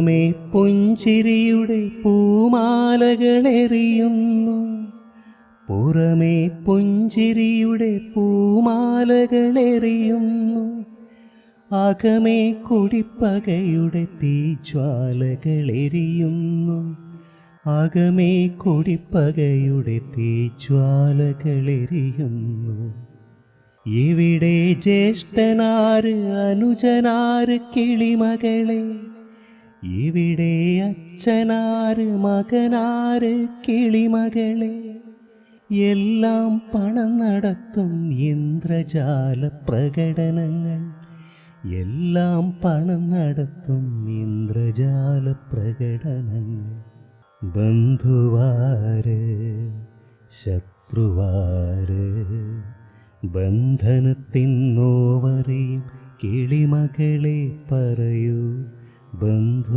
May പുഞ്ചിരിയുടെ പൂമാലകളെറിയുന്നു. പുറമേ പുഞ്ചിരിയുടെ പൂമാലകളെറിയുന്നു. അകമേ കുടിപ്പകയുടെ തീജ്വാലകളെരിയുന്നു അകമേ കുടിപ്പകയുടെ തീജ്വാലകളെരിയുന്നു ഇവിടെ ജ്യേഷ്ഠനാര് അനുജനാര് കിളിമകളെ ഇവിടെ അച്ഛനാറ് മകനാറ് കിളിമകളെ? എല്ലാം പണം നടത്തും ഇന്ദ്രജാല പ്രകടനങ്ങൾ എല്ലാം പണം നടത്തും ഇന്ദ്രജാല പ്രകടനങ്ങൾ ബന്ധുവാര് ശത്രുവാര് ബന്ധനത്തിൻ നോവറിയും കിളിമകളെ പറയൂ. 奔腾